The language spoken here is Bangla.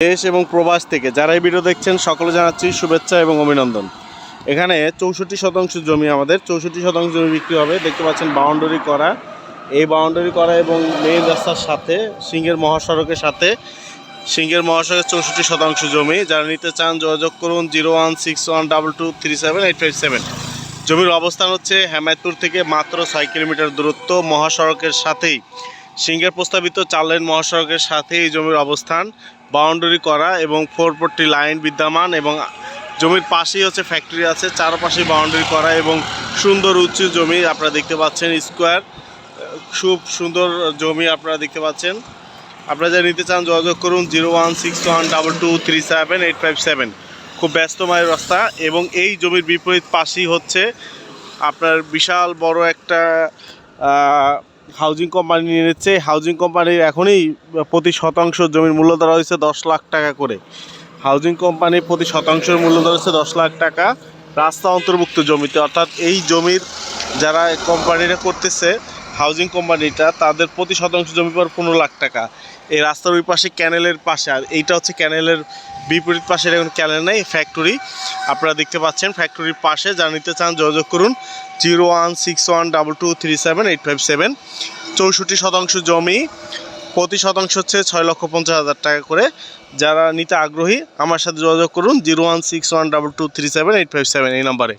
দেশ এবং প্রবাস থেকে যারা এই ভিডিও দেখছেন সকলে জানাচ্ছি শুভেচ্ছা এবং অভিনন্দন। এখানে চৌষট্টি শতাংশ জমি আমাদের, চৌষট্টি শতাংশ জমি বিক্রি হবে। দেখতে পাচ্ছেন বাউন্ডারি করা। এই বাউন্ডারি করা এবং মেইন রাস্তার সাথে, সিংহের মহাসড়কের সাথে, সিংহের মহাসড়কের চৌষট্টি শতাংশ জমি। যারা নিতে চান, যোগাযোগ করুন zero one six one double two three seven eight five seven. জমির অবস্থান হচ্ছে হেমায়তপুর থেকে মাত্র ছয় কিলোমিটার দূরত্ব। মহাসড়কের সাথেই সিংহের প্রস্তাবিত চার লেন মহাসড়কের সাথে এই জমির অবস্থান, বাউন্ডারি করা এবং ফোর ফোরটি লাইন বিদ্যমান এবং জমির পাশেই হচ্ছে ফ্যাক্টরি আছে, চারপাশে বাউন্ডারি করা এবং সুন্দর উঁচু জমি আপনারা দেখতে পাচ্ছেন, স্কোয়ার, খুব সুন্দর জমি আপনারা দেখতে পাচ্ছেন। আপনারা যা নিতে চান যোগাযোগ করুন zero one six one double two three seven eight five seven. খুব ব্যস্তময় রাস্তা এবং এই জমির বিপরীত পাশেই হচ্ছে আপনার বিশাল বড় একটা হাউজিং কোম্পানি নিয়ে নিচ্ছে। হাউজিং কোম্পানির এখনই প্রতি শতাংশ জমির মূল্য ধরা হয়েছে দশ লাখ টাকা করে। হাউজিং কোম্পানির প্রতি শতাংশের মূল্য ধরা হচ্ছে দশ লাখ টাকা। রাস্তা অন্তর্ভুক্ত জমিতে। অর্থাৎ এই জমির যারা কোম্পানিরা করতেছে হাউজিং কোম্পানিটা তাদের প্রতি শতাংশ জমি পর পনেরো লাখ টাকা। এই রাস্তার ওই পাশে ক্যানেলের পাশে, আর এইটা হচ্ছে ক্যানেলের বিপরীত পাশে এখন ক্যানেল নেই ফ্যাক্টরি আপনারা দেখতে পাচ্ছেন ফ্যাক্টরির পাশে যা নিতে চান যোগাযোগ করুন zero one six one double two three seven eight five seven চৌষট্টি শতাংশ জমি, প্রতি শতাংশ হচ্ছে ছয় লক্ষ পঞ্চাশ হাজার টাকা করে। যারা নিতে আগ্রহী, আমার সাথে যোগাযোগ করুন zero one six one double two three seven eight five seven এই নাম্বারে।